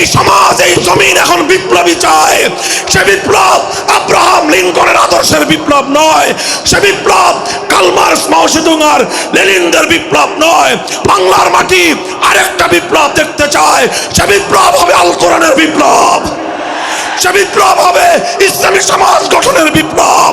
এই সমাজ, এই জমিন এখন বিপ্লবী চায় সে বিপ্লব আব্রাহাম লিঙ্কনের আদর্শের বিপ্লব নয়। সে বিপ্লব কালমার্স মাওসেদুঙ্গার লেনিনদের বিপ্লব নয়। বাংলার মাটি আরেকটা বিপ্লব দেখতে চায় সে বিপ্লব হবে আল কোরআনের বিপ্লব। সে বিপ্লব হবে ইসলামী সমাজ গঠনের বিপ্লব।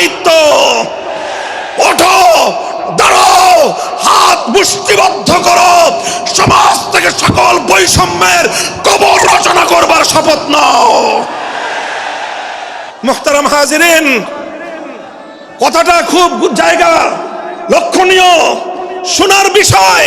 দায়িত্ব। ওঠো, দাঁড়াও, হাত মুষ্টিবদ্ধ করো। সমাজ থেকে সকল বৈষম্যের কবর রচনা করবার শপথ নাও। মোহতারাম হাজিরিন, কথাটা খুব জায়গা, লক্ষণীয়, শোনার বিষয়।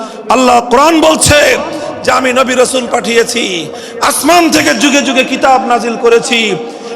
আল্লাহ কোরআন বলছে যে আমি নবী রসুল পাঠিয়েছি, আসমান থেকে যুগে যুগে কিতাব নাজিল করেছি।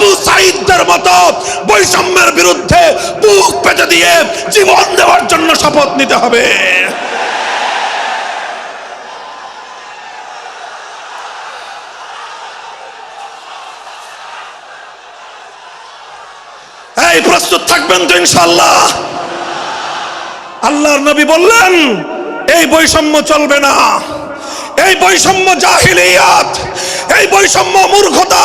আবু সাইদদের মতো বৈষম্যের বিরুদ্ধে বুক পেতে দিয়ে জীবন দেওয়ার জন্য শপথ নিতে হবে। প্রস্তুত থাকবেন তো ইনশাল্লাহ আল্লাহর নবী বললেন, এই বৈষম্য চলবে না। এই বৈষম্য জাহিলিয়াত, এই বৈষম্য মূর্খতা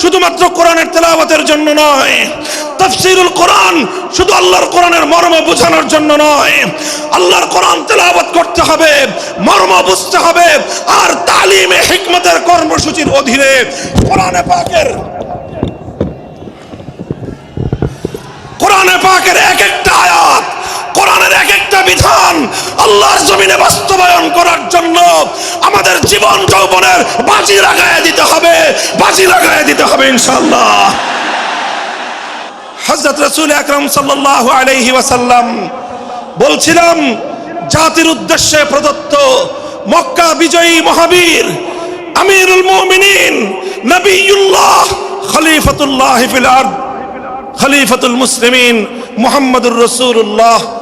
শুধুমাত্র কোরআনের তেলাওয়াতের জন্য নয়, তাফসিরুল কোরআন শুধু আল্লাহর কোরআনের মর্ম বোঝানোর জন্য নয়, আল্লাহর কোরআন তেলাওয়াত করতে হবে, মর্ম বুঝতে হবে, আর তালিমে হিকমতের কর্মসূচির অধীনে কোরআনে পাকের কোরআনে পাকের এক একটা আয়াত কোরআনের এক একটা বিধান আল্লাহর জমিনে বাস্তবায়ন করার জন্য আমাদের জীবন যৌবনের বাজি লাগায় দিতে হবে, বাজি লাগায় দিতে হবে ইনশাআল্লাহ। হযরত রাসূল আকরাম সাল্লাল্লাহু আলাইহি ওয়াসাল্লাম বলছিলাম জাতির উদ্দেশ্যে প্রদত্ত মক্কা বিজয়ী মহাবীর আমিরুল মুমিনিন নবীউল্লাহ খলিফাতুল্লাহ ফিল আরদ, খলিফাতুল মুসলিমিন মুহাম্মদুর রসুল্লাহ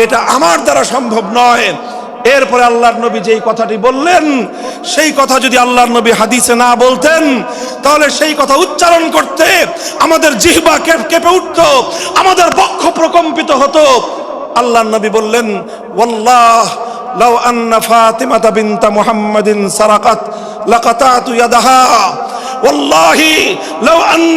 এটা আমার দ্বারা সম্ভব নয় এরপরে আল্লাহর নবী যেই কথাটি বললেন সেই কথা যদি আল্লাহর নবী হাদিসে না বলতেন তাহলে সেই কথা উচ্চারণ করতে আমাদের জিহ্বা কেপ- কেঁপে উঠত আমাদের বক্ষ প্রকম্পিত হতো আল্লাহর নবী বললেন ওয়াল্লাহ লাউ আন্না ফাতিমাতা বিনতা মুহাম্মাদিন সারাকাত লাকাতাতু ইয়াদাহা والله لو أن